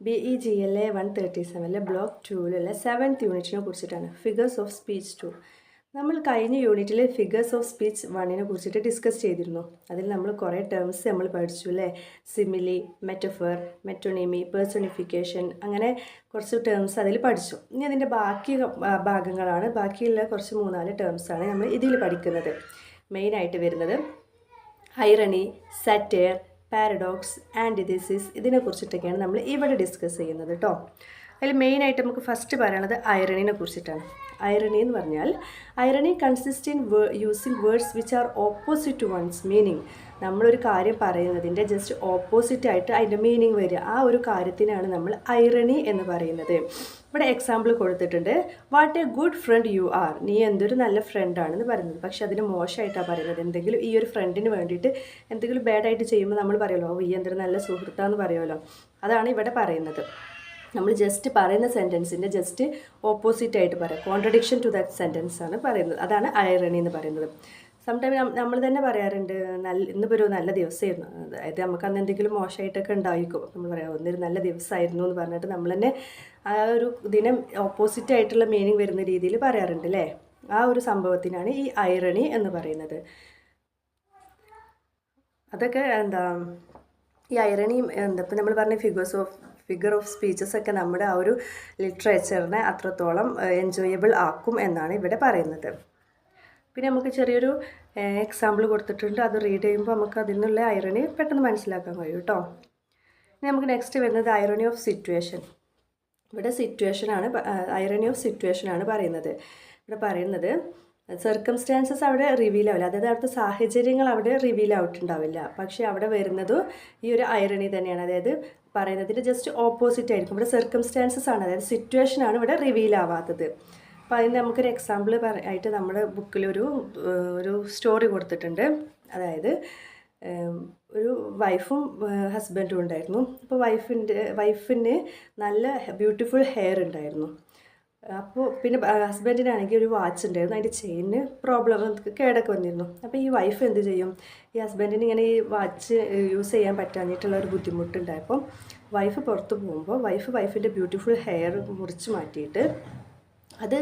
B E G L A one thirty സെവനിലെ block ടൂവിലുള്ള seventh യൂണിറ്റിനെ കുറിച്ചിട്ടാണ്. ഫിഗേഴ്സ് ഓഫ് സ്പീച്ച് ടു നമ്മൾ കഴിഞ്ഞ യൂണിറ്റിൽ ഫിഗേഴ്സ് ഓഫ് സ്പീച്ച് വണ്ണിനെ കുറിച്ചിട്ട് ഡിസ്കസ് ചെയ്തിരുന്നു. അതിൽ നമ്മൾ കുറേ ടേംസ് നമ്മൾ പഠിച്ചു അല്ലേ സിമിലി മെറ്റഫർ മെറ്റോണിമി പേഴ്സണിഫിക്കേഷൻ അങ്ങനെ കുറച്ച് ടേംസ് അതിൽ പഠിച്ചു. ഇനി അതിന്റെ ബാക്കി ഭാഗങ്ങളാണ്. ബാക്കിയുള്ള കുറച്ച് മൂന്നാൽ ടേംസാണ് നമ്മൾ ഇതിൽ പഠിക്കുന്നത്. മെയിനായിട്ട് വരുന്നത്. ഹൈറണി സറ്റയർ പാരഡോക്സ് ആന്റിതിസിസ് ഇതിനെക്കുറിച്ചിട്ടൊക്കെയാണ് നമ്മൾ ഇവിടെ ഡിസ്കസ് ചെയ്യുന്നത് കേട്ടോ അതിൽ മെയിനായിട്ട് നമുക്ക് ഫസ്റ്റ് പറയണത് ഐറണിനെ കുറിച്ചിട്ടാണ്. ഐറണി എന്ന് പറഞ്ഞാൽ irony consist in using words which are opposite to one's meaning നമ്മളൊരു കാര്യം പറയുന്നതിന്റെ ജസ്റ്റ് ഓപ്പോസിറ്റ് ആയിട്ട് അതിന്റെ മീനിങ് വരിക. ആ ഒരു കാര്യത്തിനാണ് നമ്മൾ ഐറണി എന്ന് പറയുന്നത്. ഇവിടെ എക്സാമ്പിൾ കൊടുത്തിട്ടുണ്ട്. What a good friend you are നീ എന്തൊരു നല്ല ഫ്രണ്ടാണെന്ന് പറയുന്നത്. പക്ഷെ അതിന് മോശമായിട്ടാണ് പറയുന്നത്. എന്തെങ്കിലും ഈ ഒരു ഫ്രണ്ടിന് വേണ്ടിയിട്ട് എന്തെങ്കിലും ബാഡായിട്ട് ചെയ്യുമ്പോൾ നമ്മൾ പറയുമല്ലോ "ഓ, ഈ എന്തൊരു നല്ല സുഹൃത്താന്ന് പറയുമല്ലോ. അതാണ് ഇവിടെ പറയുന്നത്. നമ്മൾ ജസ്റ്റ് പറയുന്ന സെന്റൻസിന്റെ ജസ്റ്റ് ഓപ്പോസിറ്റ് ആയിട്ട് പറയാം. കോൺട്രഡിക്ഷൻ ടു ദാറ്റ് സെന്റൻസ് ആണ് പറയുന്നത്. അതാണ് ഐറണി എന്ന് പറയുന്നത്. സംടൈം നമ്മൾ തന്നെ പറയാറുണ്ട് നല്ല ഇന്നിപ്പോൾ ഒരു നല്ല ദിവസമായിരുന്നു. അതായത് നമുക്ക് അന്ന് എന്തെങ്കിലും മോശമായിട്ടൊക്കെ ഉണ്ടായിരിക്കും. നമ്മൾ പറയാം ഒന്നൊരു നല്ല ദിവസമായിരുന്നു എന്ന് പറഞ്ഞിട്ട് നമ്മൾ തന്നെ ആ ഒരു ദിനം ഓപ്പോസിറ്റ് ആയിട്ടുള്ള മീനിങ് വരുന്ന രീതിയിൽ പറയാറുണ്ട് അല്ലേ ആ ഒരു സംഭവത്തിനാണ് ഈ ഐറണി എന്ന് പറയുന്നത്. അതൊക്കെ എന്താ ഈ ഐറണിയും എന്താ ഇപ്പം നമ്മൾ പറഞ്ഞ figures of figure of speeches ഒക്കെ നമ്മുടെ ആ ഒരു ലിറ്ററേച്ചറിനെ അത്രത്തോളം എൻജോയബിൾ ആക്കും എന്നാണ് ഇവിടെ പറയുന്നത്. പിന്നെ നമുക്ക് ചെറിയൊരു എക്സാമ്പിൾ കൊടുത്തിട്ടുണ്ട്. അത് റീഡ് ചെയ്യുമ്പോൾ നമുക്ക് അതിൽ നിന്നുള്ള ഐറണി പെട്ടെന്ന് മനസ്സിലാക്കാൻ കഴിയും കേട്ടോ ഇനി നമുക്ക് നെക്സ്റ്റ് വരുന്നത് ഐറണി ഓഫ് സിറ്റുവേഷൻ ഇവിടെ സിറ്റുവേഷനാണ് ഐറണി ഓഫ് സിറ്റുവേഷനാണ് പറയുന്നത്. ഇവിടെ പറയുന്നത് സർക്കംസ്റ്റാൻസസ് അവിടെ റിവീൽ ആവില്ല. അതായത് അവിടുത്തെ സാഹചര്യങ്ങൾ അവിടെ റിവീൽ ആയിട്ടുണ്ടാവില്ല. പക്ഷേ അവിടെ വരുന്നത് ഈ ഒരു ഐറണി തന്നെയാണ്. അതായത് പറയുന്നതിന്റെ ജസ്റ്റ് ഓപ്പോസിറ്റ് ആയിരിക്കും. ഇവിടെ സർക്കംസ്റ്റാൻസസ് ആണ്. അതായത് സിറ്റുവേഷൻ ആണ് ഇവിടെ റിവീൽ ആവാത്തത്. അപ്പോൾ അതിന് നമുക്കൊരു എക്സാമ്പിൾ ആയിട്ട് നമ്മുടെ ബുക്കിലൊരു ഒരു ഒരു സ്റ്റോറി കൊടുത്തിട്ടുണ്ട്. അതായത് ഒരു വൈഫും ഹസ്ബൻഡും ഉണ്ടായിരുന്നു. അപ്പോൾ വൈഫിന്റെ വൈഫിന് നല്ല ബ്യൂട്ടിഫുൾ ഹെയർ ഉണ്ടായിരുന്നു. അപ്പോൾ പിന്നെ ഹസ്ബൻഡിനാണെങ്കിൽ ഒരു വാച്ച് ഉണ്ടായിരുന്നു. അതിന്റെ ചെയിന് പ്രോബ്ലം കേടൊക്കെ വന്നിരുന്നു. അപ്പോൾ ഈ വൈഫ് എന്ത് ചെയ്യും? ഈ ഹസ്ബൻഡിന് ഇങ്ങനെ ഈ വാച്ച് യൂസ് ചെയ്യാൻ പറ്റാഞ്ഞിട്ടുള്ള ഒരു ബുദ്ധിമുട്ടുണ്ടായപ്പോൾ വൈഫ് പുറത്ത് പോകുമ്പോൾ വൈഫ് വൈഫിന്റെ ബ്യൂട്ടിഫുൾ ഹെയർ മുറിച്ച് മാറ്റിയിട്ട് അത്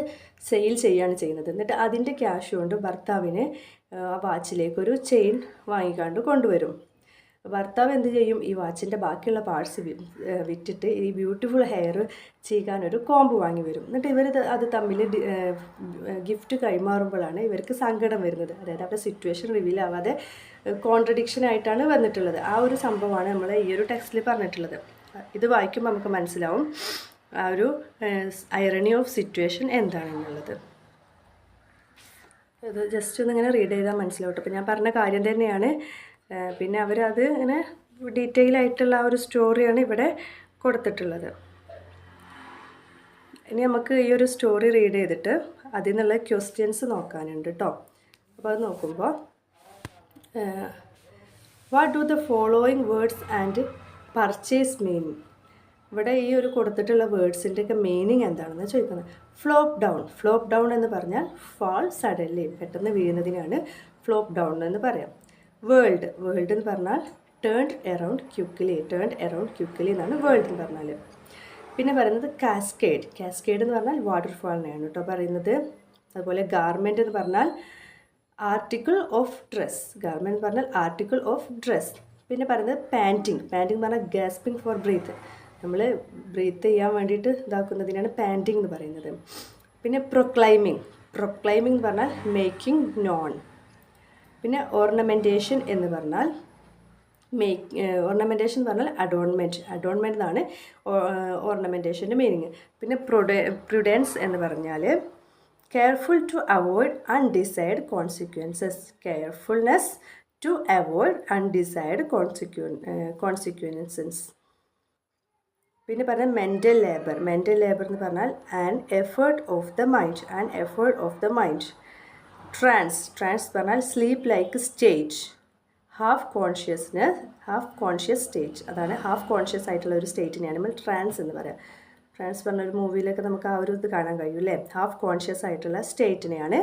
സെയിൽ ചെയ്യാണ് ചെയ്യുന്നത്. എന്നിട്ട് അതിന്റെ ക്യാഷ് കൊണ്ട് ഭർത്താവിന് ആ വാച്ചിലേക്ക് ഒരു ചെയിൻ വാങ്ങിക്കാണ്ട് കൊണ്ടുവരും. ഭർത്താവ് എന്ത് ചെയ്യും? ഈ വാച്ചിന്റെ ബാക്കിയുള്ള പാർട്സ് വിറ്റിട്ട് ഈ ബ്യൂട്ടിഫുൾ ഹെയർ ചെയ്യാനൊരു കോമ്പ് വാങ്ങി വരും. എന്നിട്ട് ഇവർ അത് തമ്മിൽ ഗിഫ്റ്റ് കൈമാറുമ്പോഴാണ് ഇവർക്ക് സങ്കടം വരുന്നത്. അതായത് അവരുടെ സിറ്റുവേഷൻ റിവീൽ ആവാതെ കോൺട്രഡിക്ഷൻ ആയിട്ടാണ് വന്നിട്ടുള്ളത്. ആ ഒരു സംഭവമാണ് നമ്മൾ ഈ ഒരു ടെക്സ്റ്റിൽ പറഞ്ഞിട്ടുള്ളത്. ഇത് വായിക്കുമ്പോൾ നമുക്ക് മനസ്സിലാവും. ആ ഒരു ഐറണി ഓഫ് സിറ്റുവേഷൻ എന്താണെന്നുള്ളത്. ഇത് ജസ്റ്റ് ഒന്ന് ഇങ്ങനെ റീഡ് ചെയ്താൽ മനസ്സിലാവും അപ്പോൾ ഞാൻ പറഞ്ഞ കാര്യം തന്നെയാണ്. പിന്നെ അവരത് ഇങ്ങനെ ഡീറ്റെയിൽ ആയിട്ടുള്ള ആ ഒരു സ്റ്റോറിയാണ് ഇവിടെ കൊടുത്തിട്ടുള്ളത്. ഇനി നമുക്ക് ഈ ഒരു സ്റ്റോറി റീഡ് ചെയ്തിട്ട് അതിൽ നിന്നുള്ള ക്വസ്റ്റ്യൻസ് നോക്കാനുണ്ട് കേട്ടോ അപ്പോൾ അത് നോക്കുമ്പോൾ what do the following words and phrases meaning ഇവിടെ ഈ ഒരു കൊടുത്തിട്ടുള്ള വേർഡ്സിന്റെയൊക്കെ മീനിങ് എന്താണെന്ന് ചോദിക്കുന്നത്? ഫ്ലോപ്പ് ഡൗൺ ഫ്ലോപ്പ് ഡൗൺ എന്ന് പറഞ്ഞാൽ ഫാൾ സഡൻലി പെട്ടെന്ന് വീഴുന്നതിനാണ് ഫ്ലോപ്പ് ഡൗൺ എന്ന് പറയാം. വേൾഡ് വേൾഡ് എന്ന് പറഞ്ഞാൽ turned around quickly turned around quickly എന്നാണ് വേൾഡ് എന്ന് പറഞ്ഞാൽ. പിന്നെ പറയുന്നത് കാസ്കേഡ് കാസ്കേഡ് എന്ന് പറഞ്ഞാൽ വാട്ടർഫാളിനെയാണ് കേട്ടോ പറയുന്നത്. അതുപോലെ ഗാർമെന്റ് എന്ന് പറഞ്ഞാൽ ആർട്ടിക്കിൾ ഓഫ് ഡ്രസ് ഗാർമെന്റ് എന്ന് പറഞ്ഞാൽ ആർട്ടിക്കിൾ ഓഫ് ഡ്രസ് പിന്നെ പറയുന്നത് പാന്റിങ് പാന്റിങ് എന്ന് പറഞ്ഞാൽ ഗാസ്പിംഗ് ഫോർ ബ്രീത്ത് നമ്മൾ ബ്രീത്ത് ചെയ്യാൻ വേണ്ടിയിട്ട് ഇതാക്കുന്നതിനാണ് പാന്റിങ് എന്ന് പറയുന്നത്. പിന്നെ പ്രൊക്ലൈമിങ് പ്രൊക്ലൈമിംഗ് എന്ന് പറഞ്ഞാൽ മേക്കിംഗ് നോൺ പിന്നെ ഓർണമെന്റേഷൻ എന്ന് പറഞ്ഞാൽ മേക്ക് ഓർണമെന്റേഷൻ എന്ന് പറഞ്ഞാൽ അഡോൺമെന്റ് അഡോൺമെന്റ് എന്നാണ് ഓർണമെന്റേഷന്റെ മീനിങ് പിന്നെ പ്രൊഡെ പ്രുഡൻസ് എന്ന് പറഞ്ഞാൽ careful to avoid undesired consequences carefulness to avoid undesired കോൺസിക്യൂ consequences പിന്നെ പറഞ്ഞാൽ മെന്റൽ ലേബർ മെന്റൽ ലേബർ എന്ന് പറഞ്ഞാൽ and effort of the mind and effort of the mind trance trance പറഞ്ഞാൽ sleep like stage half consciousness half conscious stage അതാണ് half conscious ആയിട്ടുള്ള ഒരു സ്റ്റേറ്റിനെയാണ് നമ്മൾ trans എന്ന് പറയാം. ട്രാൻസ് പറഞ്ഞ ഒരു മൂവിയിലൊക്കെ നമുക്ക് ആ ഒരു ഇത് കാണാൻ കഴിയും അല്ലേ? ഹാഫ് കോൺഷ്യസ് ആയിട്ടുള്ള സ്റ്റേറ്റിനെയാണ്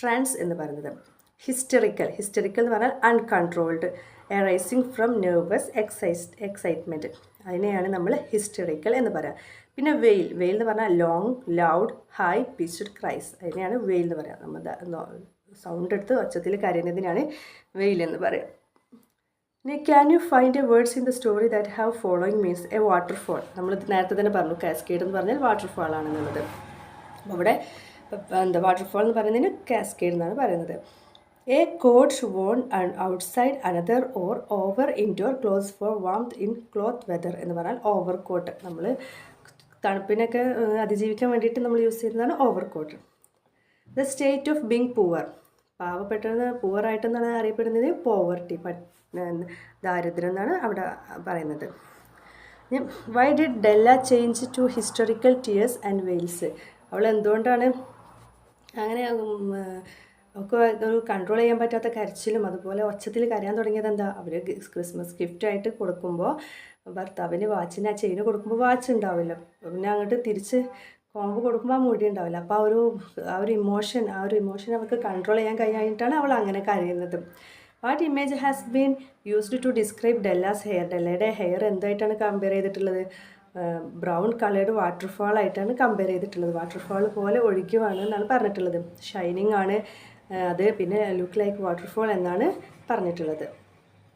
ട്രാൻസ് എന്ന് പറയുന്നത്. ഹിസ്റ്ററിക്കൽ ഹിസ്റ്ററിക്കൽ എന്ന് പറഞ്ഞാൽ uncontrolled arising from nervous excise excitement അതിനെയാണ് നമ്മൾ ഹിസ്റ്ററിക്കൽ എന്ന് പറയാം. പിന്നെ വെയിൽ വെയിൽ എന്ന് പറഞ്ഞാൽ long loud high pitched cries അതിനെയാണ് വെയിൽ എന്ന് പറയാം. നമ്മൾ സൗണ്ട് എടുത്ത് ഒച്ചത്തിൽ കരയുന്നതിനാണ് വെയിൽ എന്ന് പറയാം. ഇനി can you find a words in the story that have following means a waterfall നമ്മൾ നേരത്തെ തന്നെ പറഞ്ഞു. കാസ്കേഡ് എന്ന് പറഞ്ഞാൽ വാട്ടർഫാൾ ആണെന്നുള്ളത്. അപ്പോൾ ഇവിടെ എന്താ വാട്ടർഫോൾ എന്ന് പറയുന്നതിന് കാസ്കേഡ് എന്നാണ് പറയുന്നത്. A coat worn outside another or over indoor clothes for warmth in cold weather എന്ന് പറഞ്ഞാൽ ഓവർ കോട്ട് നമ്മൾ തണുപ്പിനൊക്കെ അതിജീവിക്കാൻ വേണ്ടിയിട്ട് നമ്മൾ യൂസ് ചെയ്യുന്നതാണ് over coat the state of being poor പാവപ്പെട്ടത് പൂവറായിട്ടെന്നാണ് അറിയപ്പെടുന്നത്. പോവർട്ടി ദാരിദ്ര്യം എന്നാണ് അവിടെ പറയുന്നത്. Why did Della change to hysterical tears and wails അവൾ എന്തുകൊണ്ടാണ് അങ്ങനെ ഉം, ഇതൊരു കൺട്രോൾ ചെയ്യാൻ പറ്റാത്ത കരച്ചിലും അതുപോലെ ഒച്ചത്തിൽ കരയാൻ തുടങ്ങിയത് എന്താ? അവർ ക്രിസ്മസ് ഗിഫ്റ്റ് ആയിട്ട് കൊടുക്കുമ്പോൾ ഭർത്താവിന് വാച്ചിന് ആ ചെയിന് കൊടുക്കുമ്പോൾ വാച്ച് ഉണ്ടാവില്ല. പിന്നെ അങ്ങോട്ട് തിരിച്ച് കോമ്പ് കൊടുക്കുമ്പോൾ ആ മുടി ഉണ്ടാവില്ല. അപ്പോൾ ആ ഒരു ആ ഒരു ഇമോഷൻ ആ ഒരു ഇമോഷൻ അവൾക്ക് കൺട്രോൾ ചെയ്യാൻ കഴിഞ്ഞിട്ടാണ് അവൾ അങ്ങനെ കരയുന്നത്. What image has been used to describe Della's hair ഡെല്ലയുടെ hair എന്തായിട്ടാണ് കമ്പയർ ചെയ്തിട്ടുള്ളത്? ബ്രൗൺ കളേർഡ് വാട്ടർഫാൾ ആയിട്ടാണ് കമ്പയർ ചെയ്തിട്ടുള്ളത്. വാട്ടർഫാൾ പോലെ ഒഴുകുവാണ് എന്നാണ് പറഞ്ഞിട്ടുള്ളത്. ഷൈനിങ് ആണ്. അത് പിന്നെ ലുക്ക് ലൈക്ക് വാട്ടർഫോൾ എന്നാണ് പറഞ്ഞിട്ടുള്ളത്.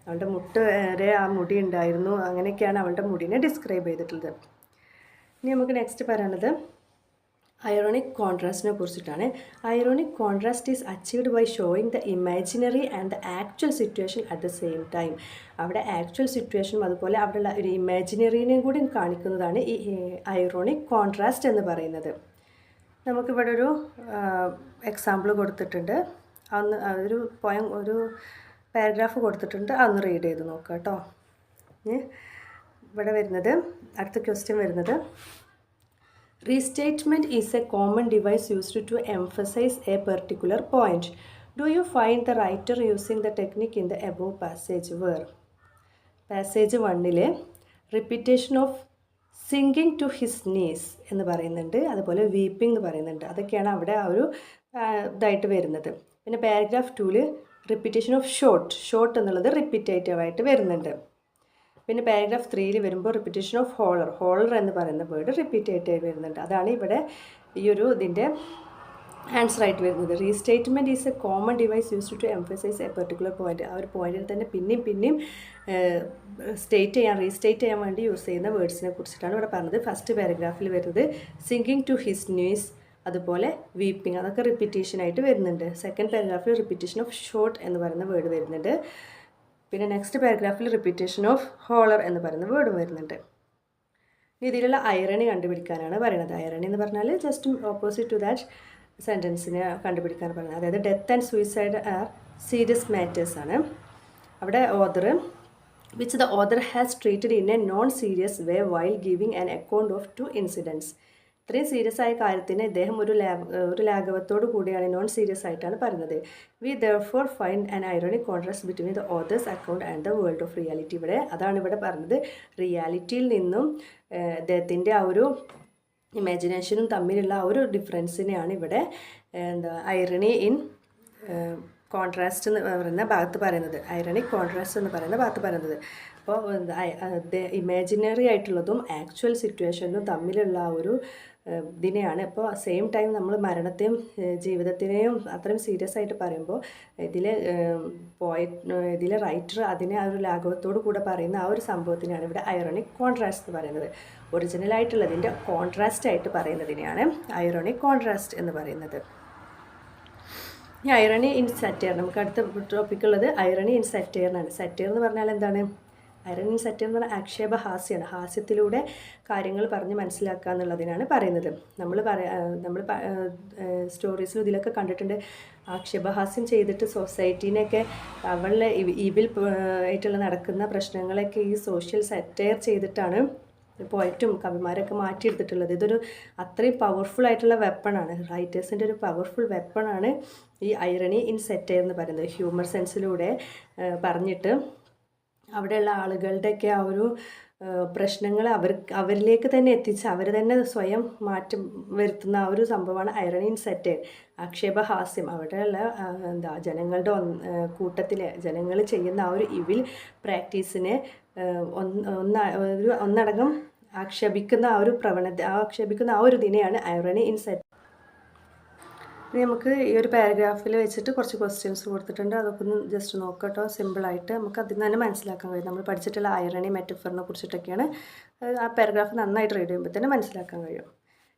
അവളുടെ മുട്ട് വരെ ആ മുടി ഉണ്ടായിരുന്നു. അങ്ങനെയൊക്കെയാണ് അവളുടെ മുടിനെ ഡിസ്ക്രൈബ് ചെയ്തിട്ടുള്ളത്. ഇനി നമുക്ക് നെക്സ്റ്റ് പറയണത് ഐറോണിക് കോൺട്രാസ്റ്റിനെ കുറിച്ചിട്ടാണ്. Ironic contrast is achieved by showing the imaginary and the actual situation at the same time അവിടെ ആക്ച്വൽ സിറ്റുവേഷനും അതുപോലെ അവിടെയുള്ള ഒരു ഇമാജിനറിനെയും കൂടി കാണിക്കുന്നതാണ് ഈ ഐറോണിക് കോൺട്രാസ്റ്റ് എന്ന് പറയുന്നത്. നമുക്കിവിടെ ഒരു എക്സാമ്പിൾ കൊടുത്തിട്ടുണ്ട്. അന്ന് ഒരു പോയം ഒരു പാരഗ്രാഫ് കൊടുത്തിട്ടുണ്ട്. അന്ന് റീഡ് ചെയ്ത് നോക്കാം കേട്ടോ. ഇവിടെ വരുന്നത് അടുത്ത ക്വസ്റ്റ്യൻ വരുന്നത്. Restatement is a common device used to emphasise a particular point do you find the writer using the technique in the above passage where passage വണ്ണിൽ repetition of sinking to his knees എന്ന് പറയുന്നുണ്ട്. അതുപോലെ weeping എന്ന് പറയുന്നുണ്ട്. അതൊക്കെയാണ് അവിടെ ആ ഒരു ഇതായിട്ട് വരുന്നത്. പിന്നെ പാരഗ്രാഫ് ടൂവിൽ റിപ്പീറ്റേഷൻ ഓഫ് ഷോർട്ട് ഷോർട്ട് എന്നുള്ളത് റിപ്പീറ്റേറ്റീവായിട്ട് വരുന്നുണ്ട്. പിന്നെ പാരഗ്രാഫ് ത്രീയിൽ വരുമ്പോൾ റിപ്പീറ്റേഷൻ ഓഫ് ഹോളർ ഹോളർ എന്ന് പറയുന്ന വേർഡ് റിപ്പീറ്റേറ്റീവ് വരുന്നുണ്ട്. അതാണ് ഇവിടെ ഈ ഒരു ഇതിന്റെ ആൻസർ ആയിട്ട് വരുന്നത്. Restatement is a common device used to emphasise a particular point ആ ഒരു പോയിന്റിൽ തന്നെ പിന്നെയും പിന്നെയും സ്റ്റേറ്റ് ചെയ്യാൻ റീസ്റ്റേറ്റ് ചെയ്യാൻ വേണ്ടി യൂസ് ചെയ്യുന്ന വേർഡ്സിനെ കുറിച്ചിട്ടാണ് ഇവിടെ പറഞ്ഞത്. ഫസ്റ്റ് പാരഗ്രാഫിൽ വരുന്നത് സിംഗിങ് ടു ഹിസ് ന്യൂസ് അതുപോലെ വീപ്പിംഗ് അതൊക്കെ റിപ്പീറ്റേഷൻ ആയിട്ട് വരുന്നുണ്ട്. സെക്കൻഡ് പാരഗ്രാഫിൽ റിപ്പീറ്റേഷൻ ഓഫ് ഷോർട്ട് എന്ന് പറയുന്ന വേർഡ് വരുന്നുണ്ട്. പിന്നെ നെക്സ്റ്റ് പാരഗ്രാഫിൽ റിപ്പീറ്റേഷൻ ഓഫ് ഹോളർ എന്ന് പറയുന്ന വേർഡും വരുന്നുണ്ട്. ഇതിലുള്ള ഐറണി കണ്ടുപിടിക്കാനാണ് പറയുന്നത്. ഐറണി എന്ന് പറഞ്ഞാൽ ജസ്റ്റ് ഓപ്പോസിറ്റ് ടു ദാറ്റ് സെന്റൻസിനെ കണ്ടുപിടിക്കാൻ പറയുന്നത് അതായത് death and suicide are serious matters ആണ്. അവിടെ other which the other has treated in a non serious way while giving an account of two incidents ഇത്രയും സീരിയസ് ആയ കാര്യത്തിന് ഇദ്ദേഹം ഒരു ലാ ഒരു ലാഘവത്തോടു കൂടിയാണ് നോൺ സീരിയസ് ആയിട്ടാണ് പറഞ്ഞത്. We there find an ironic contrast between the author's account and the world of reality ഇവിടെ അതാണ് ഇവിടെ പറഞ്ഞത്. റിയാലിറ്റിയിൽ നിന്നും ഇദ്ദേഹത്തിന്റെ ആ ഒരു ഇമാജിനേഷനും തമ്മിലുള്ള ആ ഒരു ഡിഫറൻസിനെയാണ് ഇവിടെ എന്താ ഐറണി ഇൻ കോൺട്രാസ്റ്റ് എന്ന് പറയുന്ന ഭാഗത്ത് പറയുന്നത്. ഐറണിക് കോൺട്രാസ്റ്റ് എന്ന് പറയുന്ന ഭാഗത്ത് പറയുന്നത്. അപ്പോൾ ഇമാജിനറി ആയിട്ടുള്ളതും ആക്ച്വൽ സിറ്റുവേഷനും തമ്മിലുള്ള ആ ഒരു ഇതിനെയാണ് ഇപ്പോൾ സെയിം ടൈം നമ്മൾ മരണത്തെയും ജീവിതത്തിനെയും അത്രയും സീരിയസ് ആയിട്ട് പറയുമ്പോൾ ഇതിൽ പോയറ്റ് ഇതിലെ റൈറ്റർ അതിനെ ആ ഒരു ലാഘവത്തോടു കൂടെ പറയുന്ന ആ ഒരു സംഭവത്തിനാണ് ഇവിടെ ഐറോണിക് കോൺട്രാസ്റ്റ് എന്ന് പറയുന്നത്. ഒറിജിനൽ ആയിട്ടുള്ളതിന്റെ കോൺട്രാസ്റ്റ് ആയിട്ട് പറയുന്നതിനെയാണ് ഐറോണിക് കോൺട്രാസ്റ്റ് എന്ന് പറയുന്നത്. ഇനി ഐറണി ഇൻ സറ്റയർ നമുക്ക് അടുത്ത ടോപ്പിക്കുള്ളത് ഐറണി ഇൻ സറ്റയറിനാണ് സറ്റയർ എന്ന് പറഞ്ഞാൽ എന്താണ്? ഐറണി സറ്റയർ എന്ന് പറഞ്ഞാൽ ആക്ഷേപഹാസ്യമാണ് ഹാസ്യത്തിലൂടെ കാര്യങ്ങൾ പറഞ്ഞ് മനസ്സിലാക്കുക എന്നുള്ളതിനാണ് പറയുന്നത്. നമ്മൾ പറയാ നമ്മൾ സ്റ്റോറീസിലും ഇതിലൊക്കെ കണ്ടിട്ടുണ്ട്. ആക്ഷേപഹാസ്യം ചെയ്തിട്ട് സൊസൈറ്റീനെയൊക്കെ അവളുടെ ഇവിൽ ആയിട്ടുള്ള നടക്കുന്ന പ്രശ്നങ്ങളൊക്കെ ഈ സോഷ്യൽ സെറ്റയർ ചെയ്തിട്ടാണ് പോയറ്റും കവിമാരൊക്കെ മാറ്റിയെടുത്തിട്ടുള്ളത്. ഇതൊരു അത്രയും പവർഫുൾ ആയിട്ടുള്ള വെപ്പണാണ് റൈറ്റേഴ്സിന്റെ ഒരു പവർഫുൾ വെപ്പണാണ് ഈ ഐറണി ഇൻ സെറ്റയർ എന്ന് പറയുന്നത്. ഹ്യൂമർ സെൻസിലൂടെ പറഞ്ഞിട്ട് അവിടെയുള്ള ആളുകളുടെയൊക്കെ ആ ഒരു പ്രശ്നങ്ങൾ അവർ അവരിലേക്ക് തന്നെ എത്തിച്ച് അവർ തന്നെ സ്വയം മാറ്റം വരുത്തുന്ന ആ ഒരു സംഭവമാണ് ഐറണി സെറ്റ് സെറ്റയർ ആക്ഷേപഹാസ്യം അവിടെയുള്ള എന്താ ജനങ്ങളുടെ കൂട്ടത്തിൽ ജനങ്ങൾ ചെയ്യുന്ന ആ ഒരു ഇവിൽ പ്രാക്ടീസിനെ ഒന്ന് ഒരു ഒന്നടങ്കം ആക്ഷേപിക്കുന്ന ആ ഒരു പ്രവണത ആക്ഷേപിക്കുന്ന ആ ഒരു ദിനെയാണ് ഐറണി ഇൻ സെറ്റ് ഇനി നമുക്ക് ഈ ഒരു പാരഗ്രാഫിൽ വെച്ചിട്ട് കുറച്ച് ക്വസ്റ്റ്യൻസ് കൊടുത്തിട്ടുണ്ട്. അതൊക്കെ ഒന്ന് ജസ്റ്റ് നോക്കട്ടോ. സിമ്പിളായിട്ട് നമുക്ക് അതിൽ നിന്ന് തന്നെ മനസ്സിലാക്കാൻ കഴിയും. നമ്മൾ പഠിച്ചിട്ടുള്ള അയറണി മെറ്റഫറിനെ കുറിച്ചിട്ടൊക്കെയാണ്. ആ പാരഗ്രാഫ് നന്നായിട്ട് റീഡ് ചെയ്യുമ്പോൾ തന്നെ മനസ്സിലാക്കാൻ കഴിയും.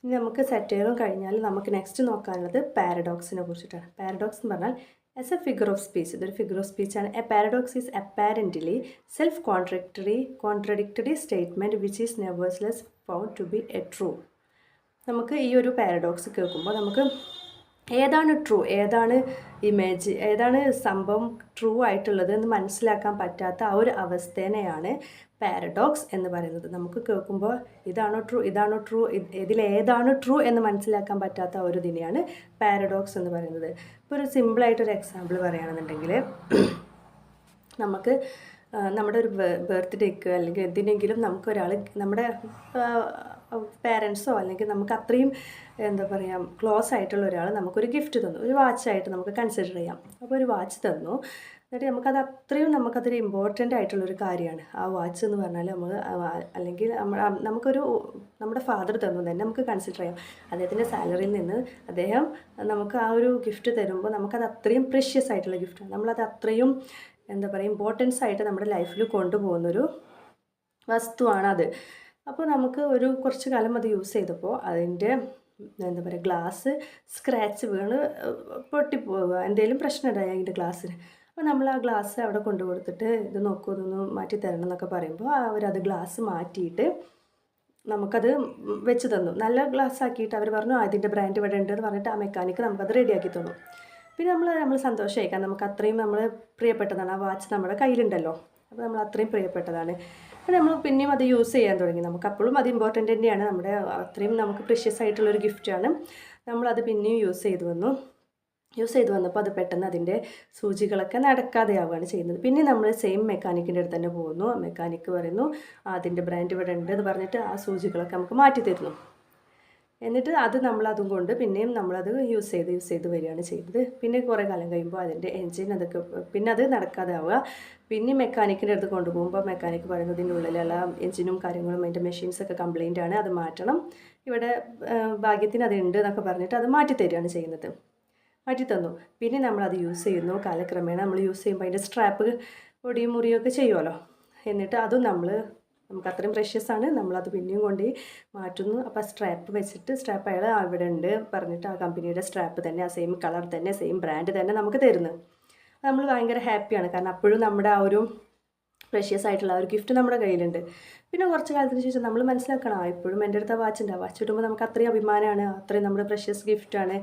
ഇനി നമുക്ക് സെറ്റേറും കഴിഞ്ഞാൽ നമുക്ക് നെക്സ്റ്റ് നോക്കാനുള്ളത് പാരഡോക്സിനെ കുറിച്ചിട്ടാണ്. പാരഡോക്സ് എന്ന് പറഞ്ഞാൽ as a figure of speech ഇതൊരു figure of സ്പീച്ചാണ് a paradox is apparently self contradictory contradictory statement which is nevertheless found to be a true നമുക്ക് ഈ ഒരു പാരഡോക്സ് കേൾക്കുമ്പോൾ നമുക്ക് ഏതാണ് ട്രൂ ഏതാണ് ഇമേജ് ഏതാണ് സംഭവം ട്രൂ ആയിട്ടുള്ളത് എന്ന് മനസ്സിലാക്കാൻ പറ്റാത്ത ആ ഒരു അവസ്ഥേനെയാണ് പാരഡോക്സ് എന്ന് പറയുന്നത്. നമുക്ക് കേൾക്കുമ്പോൾ ഇതാണോ ട്രൂ ഇതാണോ ട്രൂ ഇതിൽ ഇതിലേതാണ് ട്രൂ എന്ന് മനസ്സിലാക്കാൻ പറ്റാത്ത ആ ഒരു ഇതിനെയാണ് പാരഡോക്സ് എന്ന് പറയുന്നത്. ഇപ്പോൾ ഒരു സിമ്പിളായിട്ടൊരു എക്സാമ്പിൾ പറയുകയാണെന്നുണ്ടെങ്കിൽ നമുക്ക് നമ്മുടെ ഒരു ബർത്ത്ഡേക്ക് അല്ലെങ്കിൽ എന്തിനെങ്കിലും നമുക്ക് ഒരാൾ നമ്മുടെ പേരൻസോ അല്ലെങ്കിൽ നമുക്ക് അത്രയും എന്താ പറയുക ക്ലോസ് ആയിട്ടുള്ള ഒരാൾ നമുക്കൊരു ഗിഫ്റ്റ് തന്നു. ഒരു വാച്ചായിട്ട് നമുക്ക് കൺസിഡർ ചെയ്യാം. അപ്പോൾ ഒരു വാച്ച് തന്നു. എന്നിട്ട് നമുക്കത് അത്രയും നമുക്കതൊരു ഇമ്പോർട്ടന്റ് ആയിട്ടുള്ളൊരു കാര്യമാണ്. ആ വാച്ച് എന്ന് പറഞ്ഞാൽ നമ്മൾ അല്ലെങ്കിൽ നമുക്കൊരു നമ്മുടെ ഫാദർ തന്നു തന്നെ നമുക്ക് കൺസിഡർ ചെയ്യാം. അദ്ദേഹത്തിന്റെ സാലറിയിൽ നിന്ന് അദ്ദേഹം നമുക്ക് ആ ഒരു ഗിഫ്റ്റ് തരുമ്പോൾ നമുക്കത് അത്രയും പ്രഷ്യസ് ആയിട്ടുള്ള ഗിഫ്റ്റാണ് നമ്മളത് അത്രയും എന്താ പറയുക ഇമ്പോർട്ടൻസ് ആയിട്ട് നമ്മുടെ ലൈഫിൽ കൊണ്ടുപോകുന്നൊരു വസ്തുവാണത്. അപ്പോൾ നമുക്ക് ഒരു കുറച്ച് കാലം അത് യൂസ് ചെയ്തപ്പോൾ അതിന്റെ എന്താ പറയുക ഗ്ലാസ് സ്ക്രാച്ച് വീണ് പൊട്ടിപ്പോവുക എന്തെങ്കിലും പ്രശ്നം ഉണ്ടായി അതിന്റെ ഗ്ലാസ്സിന് അപ്പോൾ നമ്മൾ ആ ഗ്ലാസ് അവിടെ കൊണ്ടു കൊടുത്തിട്ട് ഇത് നോക്കൂ ഇതൊന്ന് മാറ്റി തരണം എന്നൊക്കെ പറയുമ്പോൾ അവരത് ഗ്ലാസ് മാറ്റിയിട്ട് നമുക്കത് വെച്ച് തന്നു. നല്ല ഗ്ലാസ് ആക്കിയിട്ട് അവർ പറഞ്ഞു അതിന്റെ ബ്രാൻഡ് ഇവിടെ ഉണ്ട് എന്ന് പറഞ്ഞിട്ട് ആ മെക്കാനിക്ക് നമുക്കത് റെഡിയാക്കി തന്നു. പിന്നെ നമ്മൾ നമ്മൾ സന്തോഷമായിരിക്കാം നമുക്ക് അത്രയും നമ്മൾ പ്രിയപ്പെട്ടതാണ്. ആ വാച്ച് നമ്മുടെ കയ്യിലുണ്ടല്ലോ. അപ്പോൾ നമ്മൾ അത്രയും പ്രിയപ്പെട്ടതാണ്. അപ്പോൾ നമ്മൾ പിന്നെയും അത് യൂസ് ചെയ്യാൻ തുടങ്ങി. നമുക്ക് അപ്പോഴും അത് ഇമ്പോർട്ടന്റ് തന്നെയാണ്. നമ്മുടെ അത്രയും നമുക്ക് പ്രിഷ്യസ് ആയിട്ടുള്ളൊരു ഗിഫ്റ്റാണ് നമ്മളത് പിന്നെയും യൂസ് ചെയ്തു വന്നു. യൂസ് ചെയ്ത് വന്നപ്പോൾ അത് പെട്ടെന്ന് അതിന്റെ സൂചികളൊക്കെ നടക്കാതെയാവുകയാണ് ചെയ്യുന്നത്. പിന്നെ നമ്മൾ സെയിം മെക്കാനിക്കിന്റെ അടുത്ത് തന്നെ പോകുന്നു. മെക്കാനിക്ക് പറയുന്നു "ആ, അതിന്റെ ബ്രാൻഡ് ഇവിടെ ഉണ്ട് എന്ന് പറഞ്ഞിട്ട് ആ സൂചികളൊക്കെ നമുക്ക് മാറ്റി തരുന്നു. എന്നിട്ട് അത് നമ്മൾ അതും കൊണ്ട് പിന്നെയും നമ്മളത് യൂസ് ചെയ്ത് യൂസ് ചെയ്ത് വരികയാണ് ചെയ്തത്. പിന്നെ കുറേ കാലം കഴിയുമ്പോൾ അതിന്റെ എൻജിൻ അതൊക്കെ പിന്നെ അത് നടക്കാതെ ആവുക പിന്നെ മെക്കാനിക്കിന്റെ അടുത്ത് കൊണ്ടുപോകുമ്പോൾ മെക്കാനിക്ക് പറയുന്നത് ഇതിന്റെ ഉള്ളിലുള്ള എൻജിനും കാര്യങ്ങളും അതിന്റെ മെഷീൻസൊക്കെ കംപ്ലൈന്റ് ആണ്. അത് മാറ്റണം. ഇവിടെ ഭാഗ്യത്തിന് അത് ഉണ്ട് എന്നൊക്കെ പറഞ്ഞിട്ട് അത് മാറ്റി തരികയാണ് ചെയ്യുന്നത്. മാറ്റി തന്നു. പിന്നെ നമ്മളത് യൂസ് ചെയ്യുന്നു. കാലക്രമേണ നമ്മൾ യൂസ് ചെയ്യുമ്പോൾ അതിന്റെ സ്ട്രാപ്പ് ഒടിയും മുറിയൊക്കെ ചെയ്യുമല്ലോ എന്നിട്ട് അതും നമ്മൾ നമുക്ക് അത്രയും പ്രഷ്യസ് ആണ്. നമ്മളത് പിന്നെയും കൊണ്ട് മാറ്റുന്നു. അപ്പോൾ സ്ട്രാപ്പ് വെച്ചിട്ട് സ്ട്രാപ്പ് അയാൾ അവിടെ ഉണ്ട് പറഞ്ഞിട്ട് ആ കമ്പനിയുടെ സ്ട്രാപ്പ് തന്നെ ആ സെയിം കളർ തന്നെ സെയിം ബ്രാൻഡ് തന്നെ നമുക്ക് തരുന്നു. നമ്മൾ ഭയങ്കര ഹാപ്പിയാണ് കാരണം അപ്പോഴും നമ്മുടെ ആ ഒരു പ്രഷ്യസ് ആയിട്ടുള്ള ഒരു ഗിഫ്റ്റ് നമ്മുടെ കയ്യിലുണ്ട്. പിന്നെ കുറച്ച് കാലത്തിന് ശേഷം നമ്മൾ മനസ്സിലാക്കണം ഇപ്പോഴും എന്റെ അടുത്ത് വാച്ച് ഉണ്ട്. വാച്ച് കിട്ടുമ്പോൾ നമുക്ക് അത്രയും അഭിമാനമാണ് അത്രയും നമ്മുടെ പ്രഷ്യസ് ഗിഫ്റ്റാണ്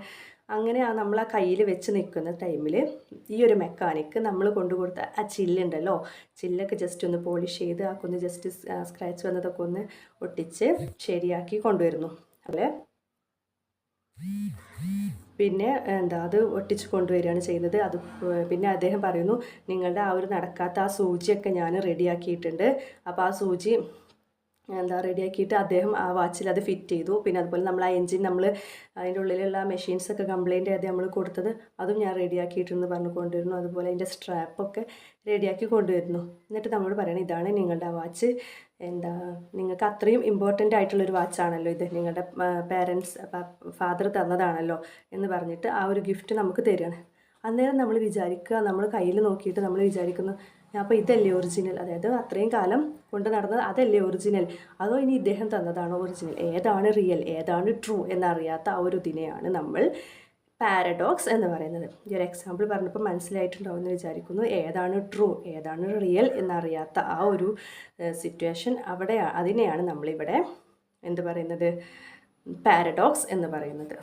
അങ്ങനെ ആ നമ്മൾ ആ കയ്യിൽ വെച്ച് നിൽക്കുന്ന ടൈമിൽ ഈ ഒരു മെക്കാനിക്ക് നമ്മൾ കൊണ്ടുകൊടുത്ത ആ ചില്ലുണ്ടല്ലോ. ചില്ലൊക്കെ ജസ്റ്റ് ഒന്ന് പോളിഷ് ചെയ്ത് ആ ഒന്ന് ജസ്റ്റ് സ്ക്രാച്ച് വന്നതൊക്കെ ഒന്ന് ഒട്ടിച്ച് ശരിയാക്കി കൊണ്ടുവരുന്നു. അതെ പിന്നെ എന്താ അത് ഒട്ടിച്ച് കൊണ്ടുവരികയാണ് ചെയ്യുന്നത്. അത് പിന്നെ അദ്ദേഹം പറയുന്നു നിങ്ങളുടെ ആ ഒരു നടക്കാത്ത ആ സൂചിയൊക്കെ ഞാൻ റെഡിയാക്കിയിട്ടുണ്ട് അപ്പോൾ ആ സൂചി എന്താ റെഡിയാക്കിയിട്ട് അദ്ദേഹം ആ വാച്ചിൽ അത് ഫിറ്റ് ചെയ്തു. പിന്നെ അതുപോലെ നമ്മൾ ആ എൻജിൻ നമ്മൾ അതിന്റെ ഉള്ളിലുള്ള മെഷീൻസൊക്കെ കംപ്ലയിന്റ് ചെയ്ത് നമ്മൾ കൊടുത്തത് അതും ഞാൻ റെഡിയാക്കിയിട്ടെന്ന് പറഞ്ഞു കൊണ്ടുവരുന്നു. അതുപോലെ അതിന്റെ സ്ട്രാപ്പൊക്കെ റെഡിയാക്കി കൊണ്ടുവരുന്നു. എന്നിട്ട് നമ്മളോട് പറയണം ഇതാണ് നിങ്ങളുടെ വാച്ച് എന്താ നിങ്ങൾക്ക് അത്രയും ഇമ്പോർട്ടന്റ് ആയിട്ടുള്ളൊരു വാച്ചാണല്ലോ ഇത്. നിങ്ങളുടെ പേരൻസ് ഫാദർ തന്നതാണല്ലോ. എന്ന് പറഞ്ഞിട്ട് ആ ഒരു ഗിഫ്റ്റ് നമുക്ക് തരികയാണ് അന്നേരം നമ്മൾ വിചാരിക്കുക നമ്മൾ കയ്യിൽ നോക്കിയിട്ട് നമ്മൾ വിചാരിക്കുന്നു അപ്പോൾ ഇതല്ലേ ഒറിജിനൽ അതായത് അത്രയും കാലം കൊണ്ട് നടന്നത് അതല്ലേ ഒറിജിനൽ അതോ ഇനി ഇദ്ദേഹം തന്നതാണോ ഒറിജിനൽ ഏതാണ് റിയൽ ഏതാണ് ട്രൂ എന്നറിയാത്ത ആ ഒരു ഇതിനെയാണ് നമ്മൾ പാരഡോക്സ് എന്ന് പറയുന്നത്. ഈ ഒരു എക്സാമ്പിൾ പറഞ്ഞപ്പോൾ മനസ്സിലായിട്ടുണ്ടാവും എന്ന് വിചാരിക്കുന്നു. ഏതാണ് ട്രൂ ഏതാണ് റിയൽ എന്നറിയാത്ത ആ ഒരു സിറ്റുവേഷൻ അവിടെ അതിനെയാണ് നമ്മളിവിടെ എന്ത് പറയുന്നത്? പാരഡോക്സ് എന്ന് പറയുന്നത്.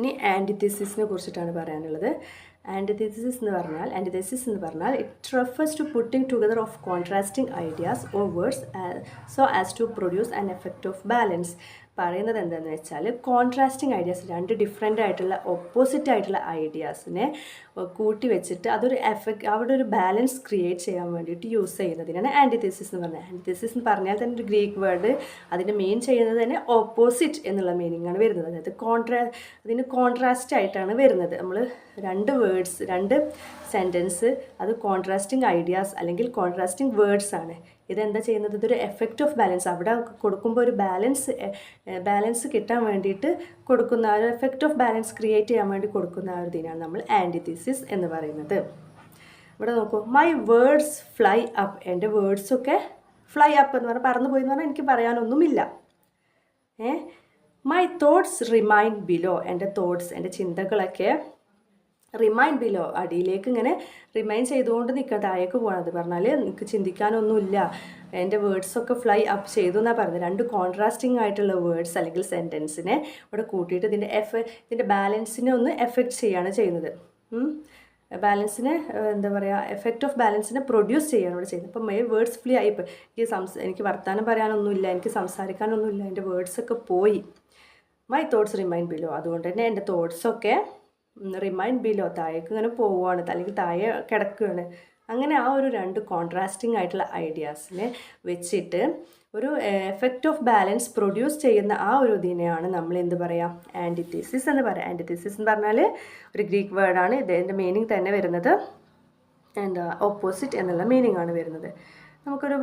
ഇനി ആന്റിത്തീസിസിനെ കുറിച്ചിട്ടാണ് പറയാനുള്ളത്. ആന്റിത്തീസിസ് എന്ന് പറഞ്ഞാൽ ആന്റിത്തീസിസ് എന്ന് പറഞ്ഞാൽ it refers to putting together of contrasting ideas or words so as to produce an effect of balance പറയുന്നത് എന്താണെന്ന് വെച്ചാൽ കോൺട്രാസ്റ്റിംഗ് ഐഡിയാസ് രണ്ട് ഡിഫറെന്റ് ആയിട്ടുള്ള ഓപ്പോസിറ്റ് ആയിട്ടുള്ള ഐഡിയാസിനെ കൂട്ടി വെച്ചിട്ട് അതൊരു എഫക്ട് അവിടെ ഒരു ബാലൻസ് ക്രിയേറ്റ് ചെയ്യാൻ വേണ്ടിയിട്ട് യൂസ് ചെയ്യുന്നതിനാണ് ആന്റിതീസിസ് എന്ന് പറഞ്ഞത്. ആന്റിതീസിസ് എന്ന് പറഞ്ഞാൽ തന്നെ ഒരു ഗ്രീക്ക് വേർഡ് അതിന്റെ മെയിൻ ചെയ്യുന്നത് തന്നെ ഓപ്പോസിറ്റ് എന്നുള്ള മീനിങ് ആണ് വരുന്നത്. അതായത് കോൺട്രാ അതിന് കോൺട്രാസ്റ്റ് ആയിട്ടാണ് വരുന്നത്. നമ്മൾ രണ്ട് വേർഡ്സ് രണ്ട് സെന്റൻസ് അത് കോൺട്രാസ്റ്റിംഗ് ഐഡിയാസ് അല്ലെങ്കിൽ കോൺട്രാസ്റ്റിംഗ് വേർഡ്സ് ആണ്. ഇതെന്താ ചെയ്യുന്നത്? ഇതൊരു എഫക്റ്റ് ഓഫ് ബാലൻസ് അവിടെ കൊടുക്കുമ്പോൾ ഒരു ബാലൻസ് ബാലൻസ് കിട്ടാൻ വേണ്ടിയിട്ട് കൊടുക്കുന്ന ആ ഒരു എഫക്റ്റ് ഓഫ് ബാലൻസ് ക്രിയേറ്റ് ചെയ്യാൻ വേണ്ടി കൊടുക്കുന്ന ആ ഒരു ഇതിനാണ് നമ്മൾ ആന്റിതീസിസ് എന്ന് പറയുന്നത്. ഇവിടെ നോക്കൂ. മൈ വേർഡ്സ് ഫ്ലൈ അപ്പ് എന്റെ വേർഡ്സൊക്കെ ഫ്ലൈ അപ്പ് എന്ന് പറഞ്ഞാൽ പറന്നു പോയി എന്ന് പറഞ്ഞാൽ എനിക്ക് പറയാനൊന്നുമില്ല. ഏ? മൈ തോട്ട്സ് റിമൈൻഡ് ബിലോ എന്റെ തോട്ട്സ് എന്റെ ചിന്തകളൊക്കെ റിമൈൻഡ് ബിലോ അടിയിലേക്ക് ഇങ്ങനെ റിമൈൻഡ് ചെയ്തുകൊണ്ട് നിൽക്കുക താഴേക്ക് പോകണത് പറഞ്ഞാൽ എനിക്ക് ചിന്തിക്കാനൊന്നുമില്ല. എന്റെ വേർഡ്സൊക്കെ ഫ്ലൈ അപ്പ് ചെയ്തു എന്നാണ് പറഞ്ഞത്. രണ്ട് കോൺട്രാസ്റ്റിംഗ് ആയിട്ടുള്ള വേർഡ്സ് അല്ലെങ്കിൽ സെന്റൻസിനെ ഇവിടെ കൂട്ടിയിട്ട് ഇതിന്റെ എഫ് ഇതിന്റെ ബാലൻസിനെ ഒന്ന് എഫക്റ്റ് ചെയ്യുകയാണ് ചെയ്യുന്നത്. ബാലൻസിനെ എന്താ പറയുക എഫക്റ്റ് ഓഫ് ബാലൻസിനെ പ്രൊഡ്യൂസ് ചെയ്യാണ് ഇവിടെ ചെയ്യുന്നത്. അപ്പം മേ വേർഡ്സ് ഫ്ലീ ആയി. ഇപ്പം എനിക്ക് സംസ എനിക്ക് വർത്തമാനം പറയാനൊന്നുമില്ല എനിക്ക് സംസാരിക്കാനൊന്നുമില്ല. എന്റെ വേർഡ്സൊക്കെ പോയി. മൈ തോട്ട്സ് റിമൈൻഡ് ബിലോ അതുകൊണ്ട് തന്നെ എന്റെ തോട്ട്സൊക്കെ റിമൈൻഡ് ബിലോ താഴേക്ക് ഇങ്ങനെ പോവുകയാണ് അല്ലെങ്കിൽ താഴെ കിടക്കുകയാണ്. അങ്ങനെ ആ ഒരു രണ്ട് കോൺട്രാസ്റ്റിംഗ് ആയിട്ടുള്ള ഐഡിയാസിനെ വെച്ചിട്ട് ഒരു എഫക്റ്റ് ഓഫ് ബാലൻസ് പ്രൊഡ്യൂസ് ചെയ്യുന്ന ആ ഒരു ഇതിനെയാണ് നമ്മൾ എന്ത് പറയുക ആന്റിത്തീസിസ് എന്ന് പറയാം. ആന്റിത്തീസിസ് എന്ന് പറഞ്ഞാൽ ഒരു ഗ്രീക്ക് വേർഡാണ് ഇതിന്റെ മീനിങ് തന്നെ വരുന്നത് എന്താ ഓപ്പോസിറ്റ് എന്നുള്ള മീനിങ് ആണ് വരുന്നത്. നമുക്കൊരു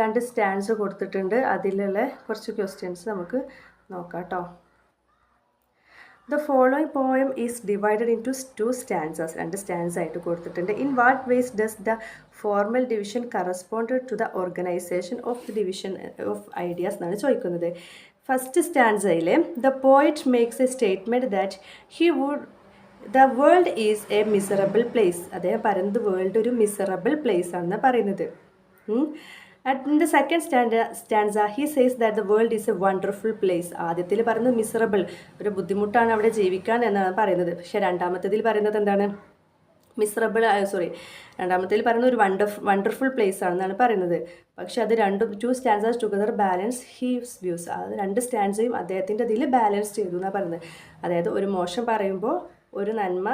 രണ്ട് സ്റ്റാൻഡ്സ് കൊടുത്തിട്ടുണ്ട്. അതിലുള്ള കുറച്ച് ക്വസ്റ്റ്യൻസ് നമുക്ക് നോക്കാം കേട്ടോ the following poem is divided into two stanzas രണ്ട് സ്റ്റാൻസ് ആയിട്ട് കൊടുത്തിട്ടുണ്ട്. In what ways does the formal division correspond to the organisation of the division of ideas എന്നാണ് ചോദിക്കുന്നത്. First സ്റ്റാൻസയിൽ the poet makes a statement that he would the world is a miserable place അദ്ദേഹം പറയുന്നത് world ഒരു miserable place ആണെന്ന് പറയുന്നത്. At the second stanza, stanza he says that the world is a wonderful place ആദ്യത്തിൽ പറയുന്നത് miserable ഒരു ബുദ്ധിമുട്ടാണ് അവിടെ ജീവിക്കാൻ എന്നാണ് പറയുന്നത്. പക്ഷെ രണ്ടാമത്തതിൽ പറയുന്നത് എന്താണ്? മിസറബിൾ സോറി രണ്ടാമത്തേൽ പറയുന്നത് ഒരു വണ്ടർ വണ്ടർഫുൾ പ്ലേസ് ആണെന്നാണ് പറയുന്നത്. പക്ഷേ അത് രണ്ടും two stanzas together balance his views അത് രണ്ട് സ്റ്റാൻഡ്സയും അദ്ദേഹത്തിന്റെ ഇതിൽ ബാലൻസ് ചെയ്തു എന്നാണ് പറയുന്നത്. അതായത് ഒരു മോശം പറയുമ്പോൾ ഒരു നന്മ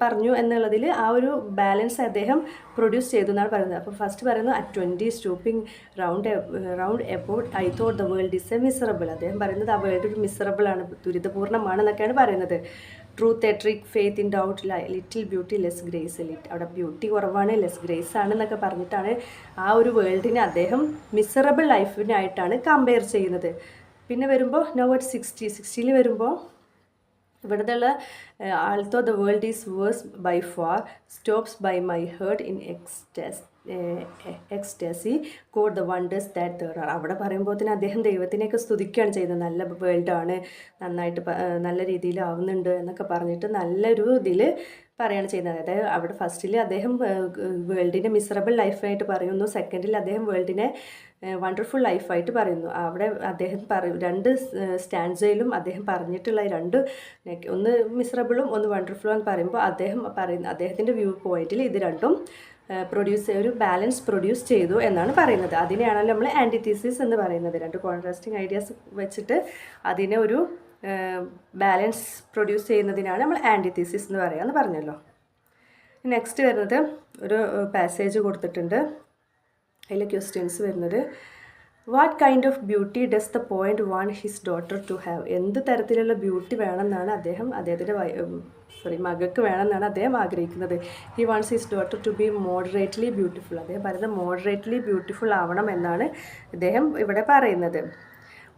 പറഞ്ഞു എന്നുള്ളതിൽ ആ ഒരു ബാലൻസ് അദ്ദേഹം പ്രൊഡ്യൂസ് ചെയ്തു എന്നാണ് പറയുന്നത്. അപ്പോൾ ഫസ്റ്റ് പറയുന്നത് at twenty stooping round round about I thought the world is a miserable അദ്ദേഹം പറയുന്നത് ആ വേൾഡ് ഒരു മിസറബിൾ ആണ് ദുരിതപൂർണമാണെന്നൊക്കെയാണ് പറയുന്നത്. Truth a trick faith in doubt little beauty less grace lit അവിടെ ബ്യൂട്ടി കുറവാണ് ലെസ് ഗ്രേസ് ആണ് എന്നൊക്കെ പറഞ്ഞിട്ടാണ് ആ ഒരു വേൾഡിനെ അദ്ദേഹം മിസറബിൾ ലൈഫിനായിട്ടാണ് കമ്പയർ ചെയ്യുന്നത്. പിന്നെ വരുമ്പോൾ നോ അറ്റ് സിക്സ്റ്റി സിക്സ്റ്റിയിൽ വരുമ്പോൾ ഇവിടുത്തെ although the world is worse by far stops by my heart in എക്സ്റ്റസ് ecstasy code the wonders that there are അവിടെ പറയുമ്പോൾ തന്നെ അദ്ദേഹം ദൈവത്തിനെയൊക്കെ സ്തുതിക്കുകയാണ് ചെയ്യുന്നത്. നല്ല വേൾഡാണ് നന്നായിട്ട് നല്ല രീതിയിൽ രീതിയിലാവുന്നുണ്ട് എന്നൊക്കെ പറഞ്ഞിട്ട് നല്ലൊരു ഇതിൽ പറയുകയാണ് ചെയ്യുന്നത്. അതായത് അവിടെ ഫസ്റ്റിൽ അദ്ദേഹം വേൾഡിനെ മിസറബിൾ ലൈഫായിട്ട് പറയുന്നു. സെക്കൻഡിൽ അദ്ദേഹം വേൾഡിനെ വണ്ടർഫുൾ ലൈഫായിട്ട് പറയുന്നു. അവിടെ അദ്ദേഹം പറയും രണ്ട് സ്റ്റാൻഡ്സയിലും അദ്ദേഹം പറഞ്ഞിട്ടുള്ള രണ്ട് ഒന്ന് മിസറബിളും ഒന്ന് വണ്ടർഫുളും എന്ന് പറയുമ്പോൾ അദ്ദേഹം പറയുന്ന അദ്ദേഹത്തിന്റെ വ്യൂ പോയിന്റിൽ ഇത് രണ്ടും പ്രൊഡ്യൂസ് ഒരു ബാലൻസ് പ്രൊഡ്യൂസ് ചെയ്തു എന്നാണ് പറയുന്നത്. അതിനെയാണല്ലോ നമ്മൾ ആന്റിത്തീസിസ് എന്ന് പറയുന്നത്. രണ്ട് കോൺട്രാസ്റ്റിംഗ് ഐഡിയാസ് വെച്ചിട്ട് അതിനെ ഒരു ബാലൻസ് പ്രൊഡ്യൂസ് ചെയ്യുന്നതിനാണ് നമ്മൾ ആന്റിത്തീസിസ് എന്ന് പറയാമെന്ന് പറഞ്ഞല്ലോ. നെക്സ്റ്റ് വരുന്നത് ഒരു പാസേജ് കൊടുത്തിട്ടുണ്ട്. അതിൽ ക്വസ്റ്റ്യൻസ് വരുന്നത്. What kind of beauty does the point want his daughter to have എന്ത് തരത്തിലുള്ള ബ്യൂട്ടി വേണമെന്നാണ് അദ്ദേഹം അദ്ദേഹത്തിന്റെ സോറി മകൾക്ക് വേണമെന്നാണ് അദ്ദേഹം ആഗ്രഹിക്കുന്നത്. He wants his daughter to be moderately beautiful അദ്ദേഹം പറയുന്നത് മോഡറേറ്റ്ലി ബ്യൂട്ടിഫുൾ ആവണം എന്നാണ് അദ്ദേഹം ഇവിടെ പറയുന്നത്.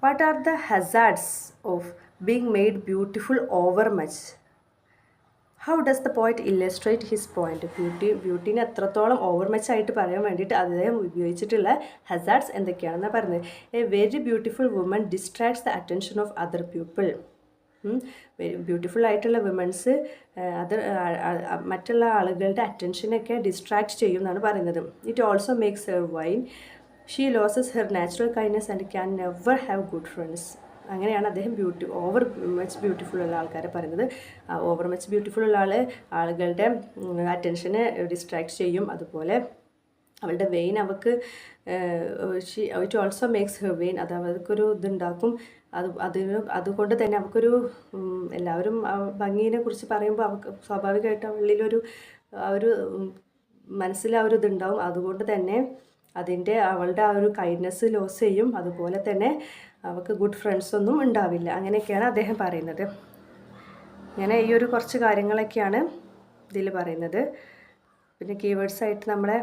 What are the hazards of being made beautiful over much how does the point illustrate his point beauty ബ്യൂട്ടീനെ എത്രത്തോളം ഓവർ ആയിട്ട് പറയാൻ വേണ്ടിയിട്ട് അദ്ദേഹം ഉപയോഗിച്ചിട്ടുള്ള ഹസാർഡ്സ് എന്തൊക്കെയാണെന്നാണ് പറയുന്നത്? A very beautiful woman distracts the attention of other people beautiful ആയിട്ടുള്ള വിമൻസ് അതർ മറ്റുള്ള ആളുകളുടെ അറ്റൻഷനൊക്കെ ഡിസ്ട്രാക്ട് ചെയ്യും എന്നാണ് പറയുന്നത്. It also makes her vain she loses her natural kindness and can never have good friends അങ്ങനെയാണ് അദ്ദേഹം ബ്യൂട്ടി ഓവർ മച്ച് ബ്യൂട്ടിഫുൾ ഉള്ള ആൾക്കാരെ പറയുന്നത്. ഓവർ മച്ച് ബ്യൂട്ടിഫുൾ ഉള്ള ആൾ ആളുകളുടെ അറ്റൻഷനെ ഡിസ്ട്രാക്ട് ചെയ്യും. അതുപോലെ അവളുടെ വെയിൻ അവൾക്ക് it also makes her vain അത് അവർക്കൊരു ഇതുണ്ടാക്കും. അത് അതിന് അതുകൊണ്ട് തന്നെ അവൾക്കൊരു എല്ലാവരും ആ ഭംഗീനെ കുറിച്ച് പറയുമ്പോൾ അവൾക്ക് സ്വാഭാവികമായിട്ട് അവളിലൊരു ആ ഒരു മനസ്സിൽ ആ ഒരു ഇതുണ്ടാവും. അതുകൊണ്ട് തന്നെ അതിന്റെ അവളുടെ ആ ഒരു കൈൻഡ്നെസ് ലോസ് ചെയ്യും. അതുപോലെ തന്നെ അവൾക്ക് ഗുഡ് ഫ്രണ്ട്സൊന്നും ഉണ്ടാവില്ല. അങ്ങനെയൊക്കെയാണ് അദ്ദേഹം പറയുന്നത്. ഇങ്ങനെ ഈ ഒരു കുറച്ച് കാര്യങ്ങളൊക്കെയാണ് ഇതിൽ പറയുന്നത്. പിന്നെ കീവേഡ്സ് ആയിട്ട് നമ്മളെ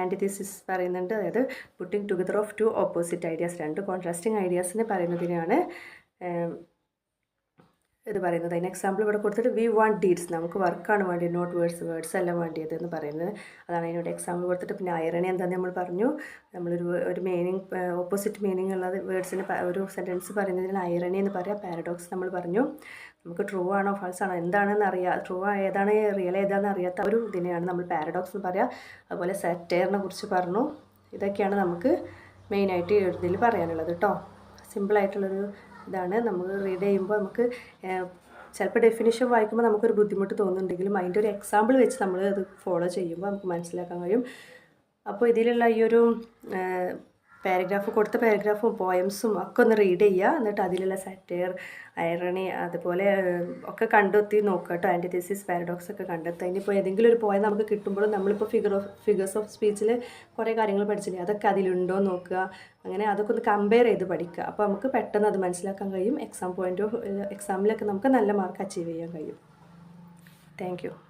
ആന്റിതീസിസ് പറയുന്നുണ്ട്. അതായത് putting together of two opposite ideas രണ്ട് കോൺട്രാസ്റ്റിംഗ് ഐഡിയാസിനെ പറയുന്നതിനാണ് ഇത് പറയുന്നത്. അതിന് എക്സാമ്പിൾ ഇവിടെ കൊടുത്തിട്ട് വി വാണ്ട് ഡീഡ്സ് നമുക്ക് വർക്കാണ് വേണ്ടിയത് നോട്ട് വേർഡ്സ് വേർഡ്സ് അല്ല വേണ്ടിയത് എന്ന് പറയുന്നത്. അതാണ് അതിനോട് എക്സാമ്പിൾ കൊടുത്തിട്ട്. പിന്നെ അയറണി എന്താണെന്ന് നമ്മൾ പറഞ്ഞു. നമ്മളൊരു ഒരു മീനിങ് ഓപ്പോസിറ്റ് മീനിങ് ഉള്ളത് വേർഡ്സിന് ഒരു സെന്റൻസ് പറയുന്നതിന് അയറണി എന്ന് പറയാം. പാരഡോക്സ് നമ്മൾ പറഞ്ഞു. നമുക്ക് ട്രൂ ആണോ ഫാൾസ് ആണോ എന്താണെന്ന് അറിയാം ട്രൂ ഏതാണ് റിയൽ ഏതാണെന്ന് അറിയാത്ത ഒരു ഇതിനെയാണ് നമ്മൾ പാരഡോക്സ് എന്ന് പറയുക അതുപോലെ സെറ്റയറിനെ കുറിച്ച് പറഞ്ഞു. ഇതൊക്കെയാണ് നമുക്ക് മെയിനായിട്ട് എഴുതിയിൽ പറയാനുള്ളത് കേട്ടോ സിമ്പിളായിട്ടുള്ളൊരു ഇതാണ്. നമ്മൾ റീഡ് ചെയ്യുമ്പോൾ നമുക്ക് ചിലപ്പോൾ ഡെഫിനിഷൻ വായിക്കുമ്പോൾ നമുക്കൊരു ബുദ്ധിമുട്ട് തോന്നുന്നുണ്ടെങ്കിലും അതിന്റെ ഒരു എക്സാമ്പിൾ വെച്ച് നമ്മൾ അത് ഫോളോ ചെയ്യുമ്പോൾ നമുക്ക് മനസ്സിലാക്കാൻ കഴിയും. അപ്പോൾ ഇതിലുള്ള ഈ ഒരു പാരഗ്രാഫ് കൊടുത്ത പാരഗ്രാഫും പോയംസും ഒക്കെ ഒന്ന് റീഡ് ചെയ്യുക. എന്നിട്ട് അതിലുള്ള സറ്റയർ ഐറണി അതുപോലെ ഒക്കെ കണ്ടെത്തി നോക്കുക കേട്ടോ. ആന്റിതീസിസ് പാരഡോക്സ് ഒക്കെ കണ്ടെത്തുക. ഇനിയിപ്പോൾ ഏതെങ്കിലും ഒരു പോയം നമുക്ക് കിട്ടുമ്പോഴും നമ്മളിപ്പോൾ ഫിഗർ ഓഫ് ഫിഗേഴ്സ് ഓഫ് സ്പീച്ചിൽ കുറേ കാര്യങ്ങൾ പഠിച്ചില്ലേ? അതൊക്കെ അതിലുണ്ടോ നോക്കുക. അങ്ങനെ അതൊക്കെ ഒന്ന് കമ്പയർ ചെയ്ത് പഠിക്കുക. അപ്പോൾ നമുക്ക് പെട്ടെന്ന് അത് മനസ്സിലാക്കാൻ കഴിയും. എക്സാം പോയിന്റ് ഓഫ് എക്സാമിലൊക്കെ നമുക്ക് നല്ല മാർക്ക് അച്ചീവ് ചെയ്യാൻ കഴിയും. താങ്ക്